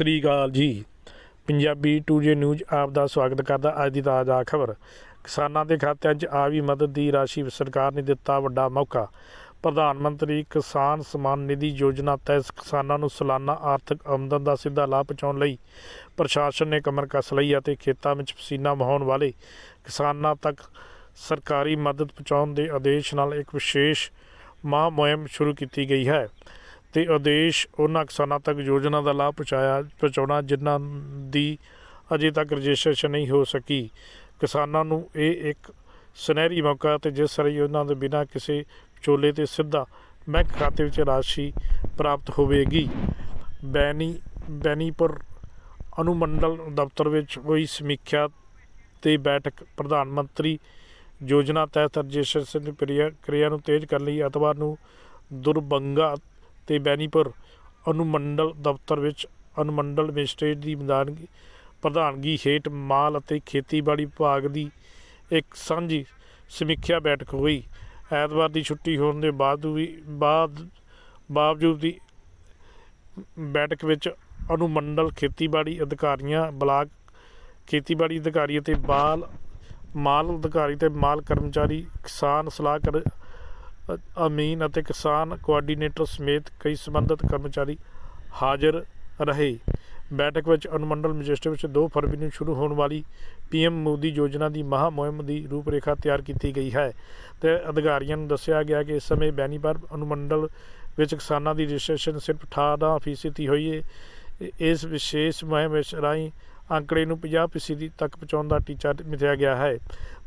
ਸ੍ਰੀ ਅਕਾਲ ਜੀ। Punjabi 2J news ਆਪ ਦਾ ਸਵਾਗਤ ਕਰਦਾ ਅੱਜ ਦੀ ਤਾਜ਼ਾ ਖਬਰ। ਕਿਸਾਨਾਂ ਦੇ ਖਾਤਿਆਂ 'ਚ ਆ ਵੀ ਮਦਦ ਦੀ ਰਾਸ਼ੀ ਸਰਕਾਰ ਨੇ ਦਿੱਤਾ ਵੱਡਾ ਮੌਕਾ। ਪ੍ਰਧਾਨ ਮੰਤਰੀ ਕਿਸਾਨ ਸਨਮਾਨ ਨਿਧੀ ਯੋਜਨਾ ਤਹਿਤ ਕਿਸਾਨਾਂ ਨੂੰ ਸਾਲਾਨਾ ਆਰਥਿਕ ਆਮਦਨ ਦਾ ਸਿੱਧਾ ਲਾਭ ਪਹੁੰਚਾਉਣ ਲਈ ਪ੍ਰਸ਼ਾਸਨ ਨੇ ਕਮਰ ਕੱਸ ਲਈ ਅਤੇ ਖੇਤਾਂ ਵਿੱਚ ਪਸੀਨਾ ਵਹਾਉਣ ਵਾਲੇ ਕਿਸਾਨਾਂ ਤੱਕ ਸਰਕਾਰੀ ਮਦਦ ਪਹੁੰਚਾਉਣ ਦੇ ਆਦੇਸ਼ ਨਾਲ ਇੱਕ ਵਿਸ਼ੇਸ਼ ਮਾਹ ਮੁਹਿੰਮ ਸ਼ੁਰੂ ਕੀਤੀ ਗਈ ਹੈ। ਤੇ ਆਦੇਸ਼ ਉਹਨਾਂ ਕਿਸਾਨਾਂ ਤੱਕ ਯੋਜਨਾ ਦਾ ਲਾਭ ਪਹੁੰਚਾਇਆ, ਪਹੁੰਚਾਉਣਾ ਜਿਨ੍ਹਾਂ ਦੀ ਅਜੇ ਤੱਕ ਰਜਿਸਟ੍ਰੇਸ਼ਨ ਨਹੀਂ ਹੋ ਸਕੀ। ਕਿਸਾਨਾਂ ਨੂੰ ਇਹ ਇੱਕ ਸੁਨਹਿਰੀ ਮੌਕਾ ਤੇ ਜਿਸ ਰਾਹੀਂ ਉਹਨਾਂ ਦੇ ਬਿਨਾਂ ਕਿਸੇ ਚੋਲੇ ਤੇ ਸਿੱਧਾ ਬੈਂਕ ਖਾਤੇ ਵਿੱਚ ਰਾਸ਼ੀ ਪ੍ਰਾਪਤ ਹੋਵੇਗੀ। ਬੈਨੀ, ਬੈਨੀਪੁਰ ਅਨੁਮੰਡਲ ਦਫ਼ਤਰ ਵਿੱਚ ਹੋਈ ਸਮੀਖਿਆ ਤੇ ਬੈਠਕ ਪ੍ਰਧਾਨ ਮੰਤਰੀ ਯੋਜਨਾ ਤਹਿਤ ਰਜਿਸਟ੍ਰੇਸ਼ਨ ਦੀ ਪ੍ਰਕਿਰਿਆ ਕਿਰਿਆ ਨੂੰ ਤੇਜ਼ ਕਰਨ ਲਈ ਅਤਵਾਰ ਨੂੰ ਦੁਰਬੰਗਾ ਤੇ ਬੈਨੀਪੁਰ ਅਨੁਮੰਡਲ ਦਫ਼ਤਰ ਵਿੱਚ ਅਨੁਮੰਡਲ ਮੈਜਿਸਟ੍ਰੇਟ ਦੀ ਮਦਾਨਗੀ ਪ੍ਰਧਾਨਗੀ ਹੇਠ ਮਾਲ ਅਤੇ ਖੇਤੀਬਾੜੀ ਵਿਭਾਗ ਦੀ ਇੱਕ ਸਾਂਝੀ ਸਮੀਖਿਆ ਬੈਠਕ ਹੋਈ। ਐਤਵਾਰ ਦੀ ਛੁੱਟੀ ਹੋਣ ਦੇ ਬਾਅਦ ਵੀ ਬਾਅਦ ਬਾਵਜੂਦ ਦੀ ਬੈਠਕ ਵਿੱਚ ਅਨੁਮੰਡਲ ਖੇਤੀਬਾੜੀ ਅਧਿਕਾਰੀਆਂ, ਬਲਾਕ ਖੇਤੀਬਾੜੀ ਅਧਿਕਾਰੀ ਅਤੇ ਬਾਲ ਮਾਲ ਅਧਿਕਾਰੀ ਤੇ ਮਾਲ ਕਰਮਚਾਰੀ, ਕਿਸਾਨ ਸਲਾਹਕਾਰ ਅਮੀਨ ਅਤੇ ਕਿਸਾਨ ਕੋਆਰਡੀਨੇਟਰ ਸਮੇਤ ਕਈ ਸੰਬੰਧਿਤ ਕਰਮਚਾਰੀ ਹਾਜ਼ਰ ਰਹੇ। ਬੈਠਕ ਵਿੱਚ ਅਨੁਮੰਡਲ ਮੈਜਿਸਟਰੇਟ ਵਿੱਚ 2 ਫਰਵਰੀ ਨੂੰ ਸ਼ੁਰੂ ਹੋਣ ਵਾਲੀ ਪੀਐਮ ਮੋਦੀ ਯੋਜਨਾ ਦੀ ਮਹਾ ਮੁਹਿੰਮ ਦੀ ਰੂਪਰੇਖਾ ਤਿਆਰ ਕੀਤੀ ਗਈ ਹੈ ਤੇ ਅਧਿਕਾਰੀਆਂ ਨੂੰ ਦੱਸਿਆ ਗਿਆ ਕਿ ਇਸ ਸਮੇਂ ਬੈਨੀਪੁਰ ਅਨੁਮੰਡਲ ਵਿੱਚ ਕਿਸਾਨਾਂ ਦੀ ਰਜਿਸਟ੍ਰੇਸ਼ਨ ਸਿਰਫ 18 ਫੀਸਦੀ ਹੋਈ ਹੈ ਇਸ ਵਿਸ਼ੇਸ਼ ਮੁਹਿੰਮ ਵਿੱਚ ਰਾਹੀਂ ਅੰਕੜੇ ਨੂੰ 50 ਫੀਸਦੀ ਤੱਕ ਪਹੁੰਚਾਉਣ ਦਾ ਟੀਚਾ ਮਿਥਿਆ ਗਿਆ ਹੈ।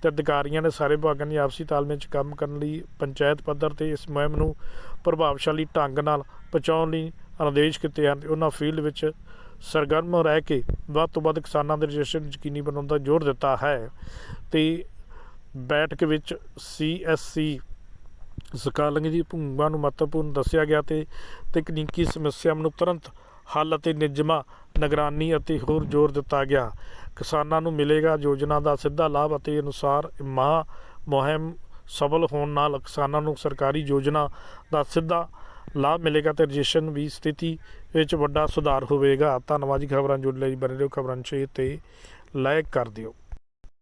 ਤੇ ਅਧਿਕਾਰੀਆਂ ਨੇ ਸਾਰੇ ਵਿਭਾਗਾਂ ਦੀ ਆਪਸੀ ਤਾਲਮੇਲ 'ਚ ਕੰਮ ਕਰਨ ਲਈ ਪੰਚਾਇਤ ਪੱਧਰ ਤੇ ਇਸ ਮੁਹਿੰਮ ਨੂੰ ਪ੍ਰਭਾਵਸ਼ਾਲੀ ਢੰਗ ਨਾਲ ਪਹੁੰਚਾਉਣ ਲਈ ਆਦੇਸ਼ ਕੀਤੇ ਹਨ ਤੇ ਉਹਨਾਂ ਫੀਲਡ ਵਿੱਚ ਸਰਗਰਮ ਰਹਿ ਕੇ ਵੱਧ ਤੋਂ ਵੱਧ ਕਿਸਾਨਾਂ ਦੇ ਰਜਿਸਟਰ ਯਕੀਨੀ ਬਣਾਉਣ ਦਾ ਜ਼ੋਰ ਦਿੱਤਾ ਹੈ। ਤੇ ਬੈਠਕ ਵਿੱਚ ਸੀਐਸਸੀ ਸਕਾਲਿੰਗ ਦੀ ਭੂਮਿਕਾ ਨੂੰ ਮਹੱਤਵਪੂਰਨ ਦੱਸਿਆ ਗਿਆ ਤੇ ਤਕਨੀਕੀ ਸਮੱਸਿਆਵਾਂ ਨੂੰ ਤੁਰੰਤ ਹੱਲ ਅਤੇ ਨਿਯਮਾਂ ਨਿਗਰਾਨੀ ਅਤੇ ਹੋਰ ਜ਼ੋਰ ਦਿੱਤਾ ਗਿਆ। ਕਿਸਾਨਾਂ ਨੂੰ ਮਿਲੇਗਾ ਯੋਜਨਾ ਦਾ ਸਿੱਧਾ ਲਾਭ ਅਤੇ ਅਨੁਸਾਰ ਮਹਾ ਮੁਹਿੰਮ ਸਫਲ ਹੋਣ ਨਾਲ ਕਿਸਾਨਾਂ ਨੂੰ ਸਰਕਾਰੀ ਯੋਜਨਾ ਦਾ ਸਿੱਧਾ ਲਾਭ ਮਿਲੇਗਾ ਤੇ ਰਜਿਸਟ੍ਰੇਸ਼ਨ ਵੀ ਸਥਿਤੀ ਵਿੱਚ ਵੱਡਾ ਸੁਧਾਰ ਹੋਵੇਗਾ। ਧੰਨਵਾਦ ਜੀ ਖਬਰਾਂ ਜੁੜ ਲਈ। ਬਣੇ ਰਹੋ ਖਬਰਾਂ 'ਚ ਤੇ ਲਾਇਕ ਕਰ ਦਿਓ।